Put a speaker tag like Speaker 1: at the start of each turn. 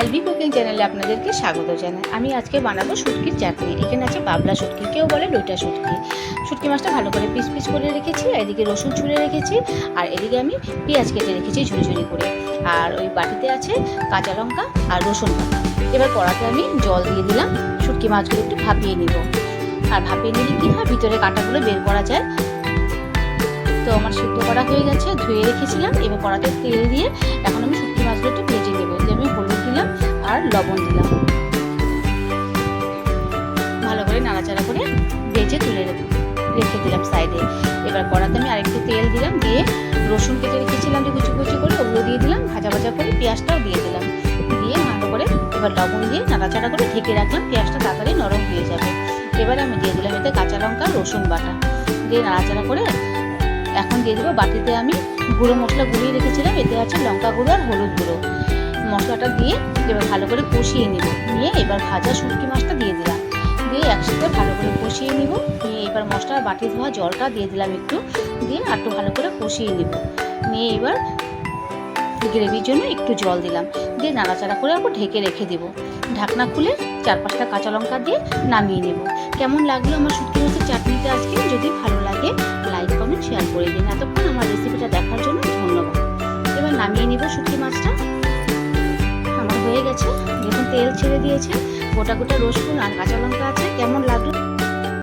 Speaker 1: LB cooking চ্যানেলে আপনাদেরকে স্বাগত জানাই। আমি আজকে বানাবো শুটকির চাটনি। এখানে আছে বাবলা শুটকি, কেউ বলে লোটা শুটকি। শুটকি মাছটা ভালো করে পিস পিস করে রেখেছি, আর এদিকে রসুন ছুঁড়ে রেখেছি, আর এদিকে আমি পেঁয়াজ কেটে রেখেছি ঝুড়ি ঝুড়ি করে। আর ওই বাটিতে আছে কাঁচা লঙ্কা আর রসুন বাটা। এবার কড়াতে আমি জল দিয়ে দিলাম, শুটকি মাছগুলো একটু ভাপিয়ে নিব। আর ভাপিয়ে নিলে কী হয়? ভিতরে কাঁটাগুলো বের করা যায়। তো আমার সিদ্ধ করা হয়ে গেছে, ধুয়ে রেখেছিলাম। এবার কড়াতে তেল দিয়ে এখন আমি আর লবণ দিলাম। ভালো করে নাড়াচাড়া করে ভেজে তুলে রেখে দিলাম সাইডে। এবার কড়াতে আমি আরেকটু তেল দিলাম, দিয়ে রসুন কেটে রেখেছিলাম যে কুচি কুচি করে, ওগুলো দিয়ে দিলাম, ভাজা ভাজা করে পেঁয়াজটাও দিয়ে দিলাম। দিয়ে ভালো করে এবার লবণ দিয়ে নাড়াচাড়া করে ঢেকে রাখলাম, পেঁয়াজটা তাড়াতাড়ি নরম হয়ে যাবে। এবার আমি দিয়ে দিলাম এতে কাঁচা লঙ্কা, রসুন বাটা। দিয়ে নাড়াচাড়া করে এখন দিয়ে দেবো বাটিতে আমি গুঁড়ো মশলা গুলিয়ে রেখেছিলাম, এতে আছে লঙ্কা গুঁড়ো আর হলুদ গুঁড়ো। মশলাটা দিয়ে এবার ভালো করে কষিয়ে নিব। নিয়ে এবার ভাজা শুটকি মাছটা দিয়ে দিলাম। দিয়ে একসাথে ভালো করে কষিয়ে নিব। নিয়ে এবার মশলার বাটি ধোয়া জলটা দিয়ে দিলাম একটু। দিয়ে একটু ভালো করে কষিয়ে নিব। নিয়ে এবার গ্রেভির জন্য একটু জল দিলাম। দিয়ে নাড়াচাড়া করে আবার ঢেকে রেখে দিব। ঢাকনা খুলে চার পাঁচটা কাঁচা লঙ্কা দিয়ে নামিয়ে নেব। কেমন লাগল আমার শুটকি মাছের চাটনিটা আজকে? যদি ভালো লাগে, লাইক, কমেন্ট শেয়ার করে দিন। এতক্ষণ আমার রেসিপিটা দেখার জন্য ধন্যবাদ। এবার নামিয়ে নিব শুটকি মাছটা। গেছে দেখুন তেল ছেড়ে দিয়েছে গোটা গোটা রসুন আর কাঁচা লঙ্কা আছে কেমন লাগল